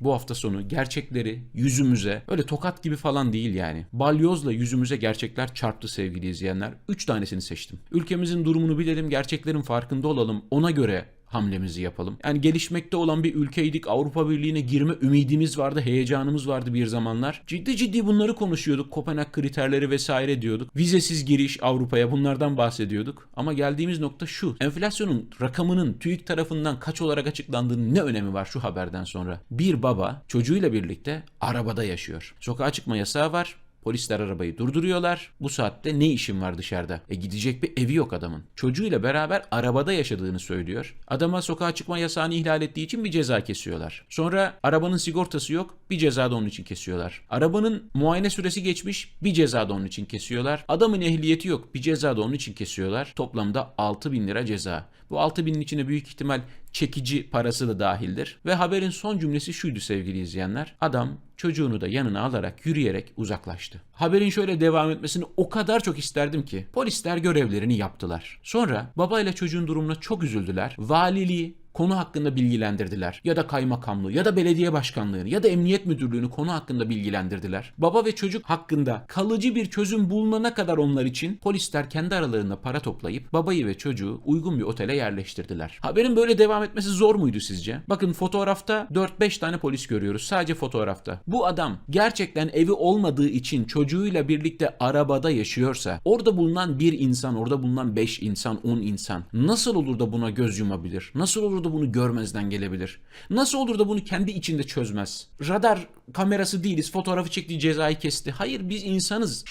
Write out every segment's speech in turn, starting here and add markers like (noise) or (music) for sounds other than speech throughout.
Bu hafta sonu gerçekleri yüzümüze öyle tokat gibi falan değil yani. Balyozla yüzümüze gerçekler çarptı sevgili izleyenler. Üç tanesini seçtim. Ülkemizin durumunu bilelim, gerçeklerin farkında olalım. Ona göre hamlemizi yapalım. Yani gelişmekte olan bir ülkeydik. Avrupa Birliği'ne girme ümidimiz vardı, heyecanımız vardı bir zamanlar. Ciddi ciddi bunları konuşuyorduk. Kopenhag kriterleri vesaire diyorduk. Vizesiz giriş Avrupa'ya bunlardan bahsediyorduk. Ama geldiğimiz nokta şu. Enflasyonun rakamının TÜİK tarafından kaç olarak açıklandığının ne önemi var şu haberden sonra? Bir baba çocuğuyla birlikte arabada yaşıyor. Sokağa çıkma yasağı var. Polisler arabayı durduruyorlar. Bu saatte ne işin var dışarıda? E gidecek bir evi yok adamın. Çocuğuyla beraber arabada yaşadığını söylüyor. Adama sokağa çıkma yasağını ihlal ettiği için bir ceza kesiyorlar. Sonra arabanın sigortası yok. Bir ceza da onun için kesiyorlar. Arabanın muayene süresi geçmiş. Bir ceza da onun için kesiyorlar. Adamın ehliyeti yok. Bir ceza da onun için kesiyorlar. Toplamda 6 bin lira ceza. Bu 6 binin içine büyük ihtimal çekici parası da dahildir. Ve haberin son cümlesi şuydu sevgili izleyenler. Adam çocuğunu da yanına alarak yürüyerek uzaklaştı. Haberin şöyle devam etmesini o kadar çok isterdim ki polisler görevlerini yaptılar. Sonra babayla çocuğun durumuna çok üzüldüler. Valiliği konu hakkında bilgilendirdiler. Ya da kaymakamlığı ya da belediye başkanlığını ya da emniyet müdürlüğünü konu hakkında bilgilendirdiler. Baba ve çocuk hakkında kalıcı bir çözüm bulunana kadar onlar için polisler kendi aralarında para toplayıp babayı ve çocuğu uygun bir otele yerleştirdiler. Haberin böyle devam etmesi zor muydu sizce? Bakın fotoğrafta 4-5 tane polis görüyoruz sadece fotoğrafta. Bu adam gerçekten evi olmadığı için çocuğuyla birlikte arabada yaşıyorsa orada bulunan bir insan, orada bulunan 5 insan, 10 insan nasıl olur da buna göz yumabilir? Nasıl olur da bunu görmezden gelebilir? Nasıl olur da bunu kendi içinde çözmez? Radar kamerası değiliz, fotoğrafı çekti, cezayı kesti. Hayır biz insanız.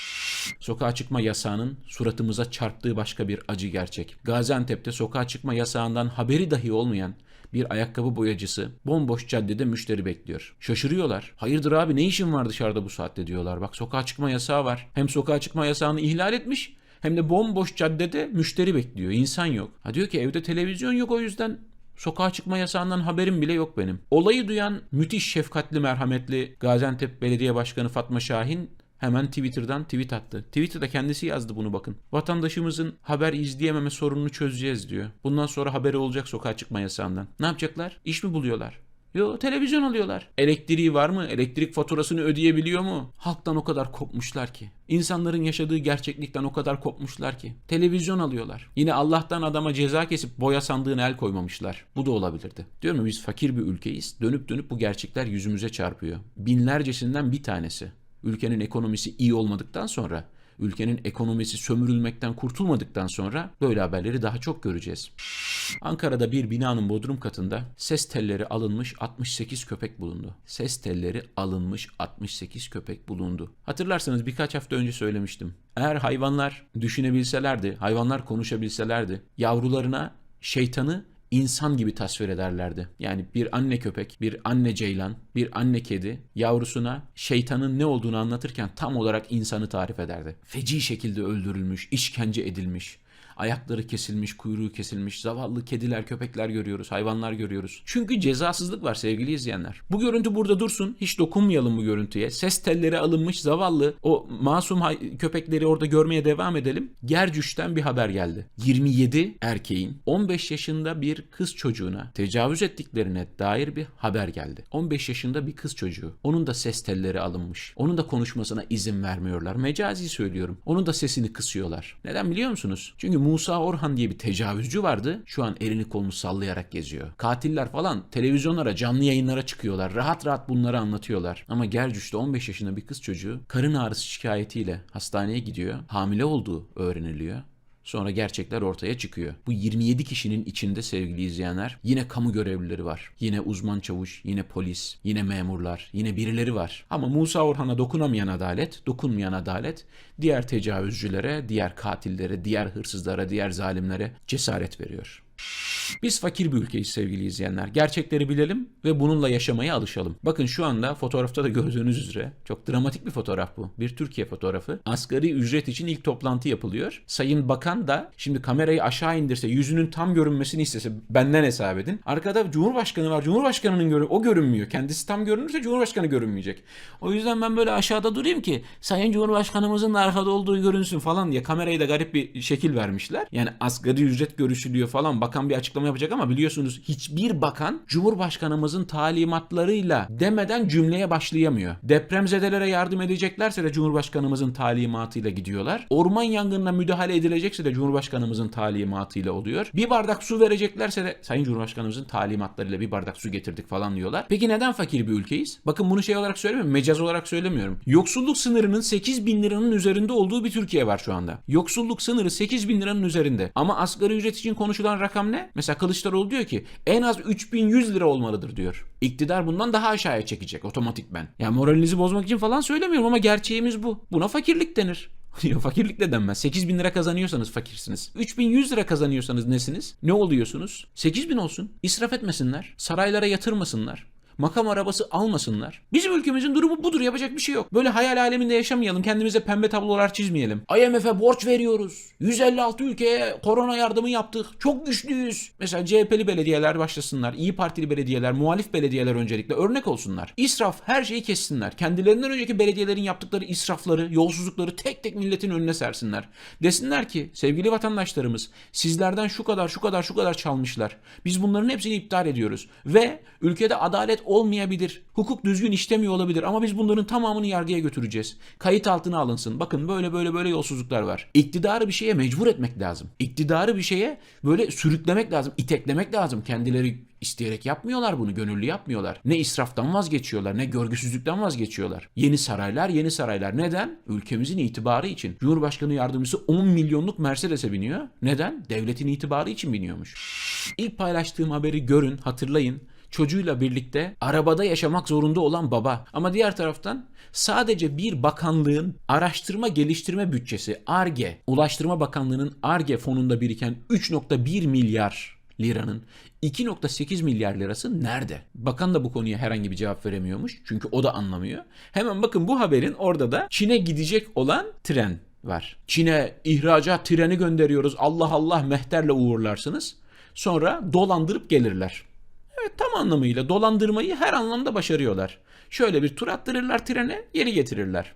Sokağa çıkma yasağının suratımıza çarptığı başka bir acı gerçek. Gaziantep'te sokağa çıkma yasağından haberi dahi olmayan bir ayakkabı boyacısı bomboş caddede müşteri bekliyor. Şaşırıyorlar. Hayırdır abi ne işin var dışarıda bu saatte diyorlar. Bak sokağa çıkma yasağı var. Hem sokağa çıkma yasağını ihlal etmiş hem de bomboş caddede müşteri bekliyor. İnsan yok. Ha diyor ki evde televizyon yok o yüzden Sokağa çıkma yasağından haberim bile yok benim. Olayı duyan müthiş şefkatli merhametli Gaziantep Belediye Başkanı Fatma Şahin hemen Twitter'dan tweet attı. Twitter'da kendisi yazdı bunu bakın. Vatandaşımızın haber izleyememe sorununu çözeceğiz diyor. Bundan sonra haberi olacak sokağa çıkma yasağından. Ne yapacaklar? İş mi buluyorlar? Yo televizyon alıyorlar. Elektriği var mı? Elektrik faturasını ödeyebiliyor mu? Halktan o kadar kopmuşlar ki. İnsanların yaşadığı gerçeklikten o kadar kopmuşlar ki. Televizyon alıyorlar. Yine Allah'tan adama ceza kesip boya sandığına el koymamışlar. Bu da olabilirdi. Diyorum ya biz fakir bir ülkeyiz. Dönüp dönüp bu gerçekler yüzümüze çarpıyor. Binlercesinden bir tanesi. Ülkenin ekonomisi iyi olmadıktan sonra ülkenin ekonomisi sömürülmekten kurtulmadıktan sonra böyle haberleri daha çok göreceğiz. Ankara'da bir binanın bodrum katında ses telleri alınmış 68 köpek bulundu. Ses telleri alınmış 68 köpek bulundu. Hatırlarsanız birkaç hafta önce söylemiştim. Eğer hayvanlar düşünebilselerdi, hayvanlar konuşabilselerdi, yavrularına şeytanı insan gibi tasvir ederlerdi. Yani bir anne köpek, bir anne ceylan, bir anne kedi yavrusuna şeytanın ne olduğunu anlatırken tam olarak insanı tarif ederdi. Feci şekilde öldürülmüş, işkence edilmiş, ayakları kesilmiş, kuyruğu kesilmiş, zavallı kediler, köpekler görüyoruz, hayvanlar görüyoruz. Çünkü cezasızlık var sevgili izleyenler. Bu görüntü burada dursun, hiç dokunmayalım bu görüntüye. Ses telleri alınmış zavallı o masum köpekleri orada görmeye devam edelim. Gercüş'ten bir haber geldi. 27 erkeğin 15 yaşında bir kız çocuğuna tecavüz ettiklerine dair bir haber geldi. 15 yaşında bir kız çocuğu. Onun da ses telleri alınmış. Onun da konuşmasına izin vermiyorlar. Mecazi söylüyorum. Onun da sesini kısıyorlar. Neden biliyor musunuz? Çünkü Musa Orhan diye bir tecavüzcü vardı. Şu an elini kolunu sallayarak geziyor. Katiller falan televizyonlara, canlı yayınlara çıkıyorlar. Rahat rahat bunları anlatıyorlar. Ama Gercüş'te 15 yaşında bir kız çocuğu karın ağrısı şikayetiyle hastaneye gidiyor. Hamile olduğu öğreniliyor. Sonra gerçekler ortaya çıkıyor. Bu 27 kişinin içinde sevgili izleyenler yine kamu görevlileri var. Yine uzman çavuş, yine polis, yine memurlar, yine birileri var. Ama Musa Orhan'a dokunamayan adalet, dokunmayan adalet diğer tecavüzcülere, diğer katillere, diğer hırsızlara, diğer zalimlere cesaret veriyor. Biz fakir bir ülkeyiz sevgili izleyenler. Gerçekleri bilelim ve bununla yaşamaya alışalım. Bakın şu anda fotoğrafta da gördüğünüz üzere çok dramatik bir fotoğraf bu. Bir Türkiye fotoğrafı. Asgari ücret için ilk toplantı yapılıyor. Sayın Bakan da şimdi kamerayı aşağı indirse yüzünün tam görünmesini istese benden hesap edin. Arkada Cumhurbaşkanı var. Cumhurbaşkanının görün o görünmüyor. Kendisi tam görünürse Cumhurbaşkanı görünmeyecek. O yüzden ben böyle aşağıda durayım ki Sayın Cumhurbaşkanımızın da arkada olduğu görünsün falan diye kamerayı da garip bir şekil vermişler. Yani asgari ücret görüşülüyor falan. Bakan bir açıklama açıklama yapacak ama biliyorsunuz hiçbir bakan Cumhurbaşkanımızın talimatlarıyla demeden cümleye başlayamıyor. Depremzedelere yardım edeceklerse de Cumhurbaşkanımızın talimatıyla gidiyorlar. Orman yangınına müdahale edilecekse de Cumhurbaşkanımızın talimatıyla oluyor. Bir bardak su vereceklerse de Sayın Cumhurbaşkanımızın talimatlarıyla bir bardak su getirdik falan diyorlar. Peki neden fakir bir ülkeyiz? Bakın bunu şey olarak söylemiyorum, mecaz olarak söylemiyorum. Yoksulluk sınırının 8 bin liranın üzerinde olduğu bir Türkiye var şu anda. Yoksulluk sınırı 8 bin liranın üzerinde. Ama asgari ücret için konuşulan rakam ne? Mesela Kılıçdaroğlu diyor ki en az 3100 lira olmalıdır diyor. İktidar bundan daha aşağıya çekecek otomatikmen. Yani moralinizi bozmak için falan söylemiyorum ama gerçeğimiz bu. Buna fakirlik denir. (laughs) Ya fakirlik de denmez. 8 bin lira kazanıyorsanız fakirsiniz. 3100 lira kazanıyorsanız nesiniz? Ne oluyorsunuz? 8 bin olsun. İsraf etmesinler. Saraylara yatırmasınlar. Makam arabası almasınlar. Bizim ülkemizin durumu budur. Yapacak bir şey yok. Böyle hayal aleminde yaşamayalım. Kendimize pembe tablolar çizmeyelim. IMF'e borç veriyoruz. 156 ülkeye korona yardımı yaptık. Çok güçlüyüz. Mesela CHP'li belediyeler başlasınlar. İyi Partili belediyeler, muhalif belediyeler öncelikle örnek olsunlar. İsraf her şeyi kessinler. Kendilerinden önceki belediyelerin yaptıkları israfları, yolsuzlukları tek tek milletin önüne sersinler. Desinler ki sevgili vatandaşlarımız sizlerden şu kadar şu kadar şu kadar çalmışlar. Biz bunların hepsini iptal ediyoruz. Ve ülkede adalet olmayabilir. Hukuk düzgün işlemiyor olabilir ama biz bunların tamamını yargıya götüreceğiz. Kayıt altına alınsın. Bakın böyle böyle böyle yolsuzluklar var. İktidarı bir şeye mecbur etmek lazım. İktidarı bir şeye böyle sürüklemek lazım, iteklemek lazım. Kendileri isteyerek yapmıyorlar bunu, gönüllü yapmıyorlar. Ne israftan vazgeçiyorlar, ne görgüsüzlükten vazgeçiyorlar. Yeni saraylar, yeni saraylar. Neden? Ülkemizin itibarı için. Cumhurbaşkanı yardımcısı 10 milyonluk Mercedes'e biniyor. Neden? Devletin itibarı için biniyormuş. İlk paylaştığım haberi görün, hatırlayın çocuğuyla birlikte arabada yaşamak zorunda olan baba. Ama diğer taraftan sadece bir bakanlığın araştırma geliştirme bütçesi ARGE, Ulaştırma Bakanlığı'nın ARGE fonunda biriken 3.1 milyar liranın 2.8 milyar lirası nerede? Bakan da bu konuya herhangi bir cevap veremiyormuş. Çünkü o da anlamıyor. Hemen bakın bu haberin orada da Çin'e gidecek olan tren var. Çin'e ihracat treni gönderiyoruz. Allah Allah mehterle uğurlarsınız. Sonra dolandırıp gelirler. Tam anlamıyla dolandırmayı her anlamda başarıyorlar. Şöyle bir tur attırırlar trene, geri getirirler.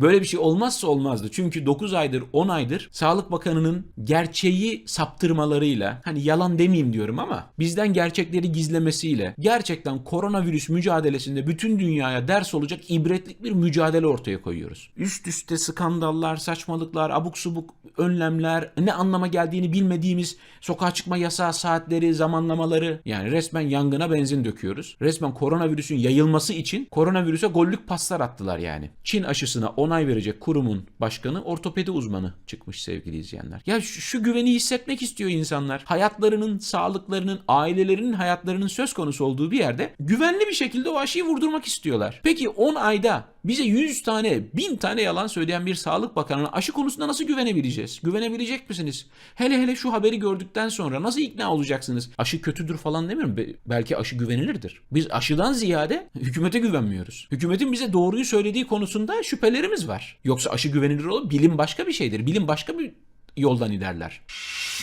Böyle bir şey olmazsa olmazdı. Çünkü 9 aydır, 10 aydır Sağlık Bakanı'nın gerçeği saptırmalarıyla, hani yalan demeyeyim diyorum ama bizden gerçekleri gizlemesiyle gerçekten koronavirüs mücadelesinde bütün dünyaya ders olacak ibretlik bir mücadele ortaya koyuyoruz. Üst üste skandallar, saçmalıklar, abuk subuk önlemler, ne anlama geldiğini bilmediğimiz sokağa çıkma yasağı saatleri, zamanlamaları yani resmen yangına benzin döküyoruz. Resmen koronavirüsün yayılması için koronavirüse gollük paslar attılar yani. Çin aşısına onay verecek kurumun başkanı ortopedi uzmanı çıkmış sevgili izleyenler. Ya şu, şu güveni hissetmek istiyor insanlar. Hayatlarının, sağlıklarının, ailelerinin hayatlarının söz konusu olduğu bir yerde güvenli bir şekilde o aşıyı vurdurmak istiyorlar. Peki 10 ayda bize 100 tane, 1000 tane yalan söyleyen bir sağlık bakanına aşı konusunda nasıl güvenebileceğiz? Güvenebilecek misiniz? Hele hele şu haberi gördükten sonra nasıl ikna olacaksınız? Aşı kötüdür falan demiyorum. Be- belki aşı güvenilirdir. Biz aşıdan ziyade (laughs) hükümete güvenmiyoruz. Hükümetin bize doğruyu söylediği konusunda şüphelerimiz var. Yoksa aşı güvenilir olur. Bilim başka bir şeydir. Bilim başka bir yoldan ilerler.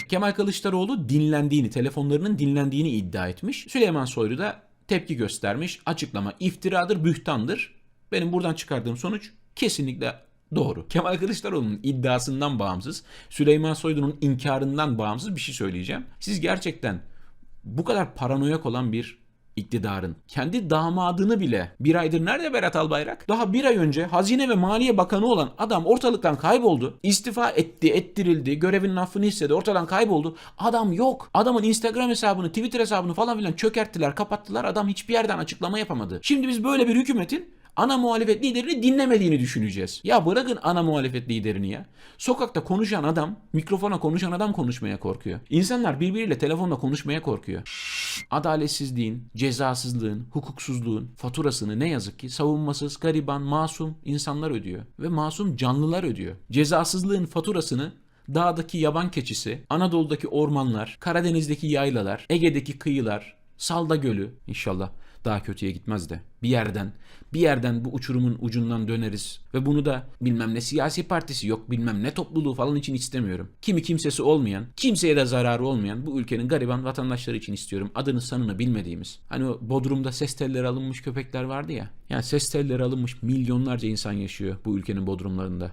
Kemal Kılıçdaroğlu dinlendiğini, telefonlarının dinlendiğini iddia etmiş. Süleyman Soylu da tepki göstermiş. Açıklama iftiradır, bühtandır. Benim buradan çıkardığım sonuç kesinlikle doğru. Kemal Kılıçdaroğlu'nun iddiasından bağımsız, Süleyman Soylu'nun inkarından bağımsız bir şey söyleyeceğim. Siz gerçekten bu kadar paranoyak olan bir iktidarın kendi damadını bile bir aydır nerede Berat Albayrak? Daha bir ay önce Hazine ve Maliye Bakanı olan adam ortalıktan kayboldu. İstifa etti, ettirildi, görevinin affını istedi, ortadan kayboldu. Adam yok. Adamın Instagram hesabını, Twitter hesabını falan filan çökerttiler, kapattılar. Adam hiçbir yerden açıklama yapamadı. Şimdi biz böyle bir hükümetin ana muhalefet liderini dinlemediğini düşüneceğiz. Ya bırakın ana muhalefet liderini ya. Sokakta konuşan adam, mikrofona konuşan adam konuşmaya korkuyor. İnsanlar birbiriyle telefonla konuşmaya korkuyor. Adaletsizliğin, cezasızlığın, hukuksuzluğun faturasını ne yazık ki savunmasız, gariban, masum insanlar ödüyor. Ve masum canlılar ödüyor. Cezasızlığın faturasını dağdaki yaban keçisi, Anadolu'daki ormanlar, Karadeniz'deki yaylalar, Ege'deki kıyılar, Salda Gölü inşallah daha kötüye gitmez de bir yerden bir yerden bu uçurumun ucundan döneriz ve bunu da bilmem ne siyasi partisi yok bilmem ne topluluğu falan için istemiyorum. Kimi kimsesi olmayan, kimseye de zararı olmayan bu ülkenin gariban vatandaşları için istiyorum. Adını sanını bilmediğimiz. Hani o Bodrum'da ses telleri alınmış köpekler vardı ya. Yani ses telleri alınmış milyonlarca insan yaşıyor bu ülkenin bodrumlarında.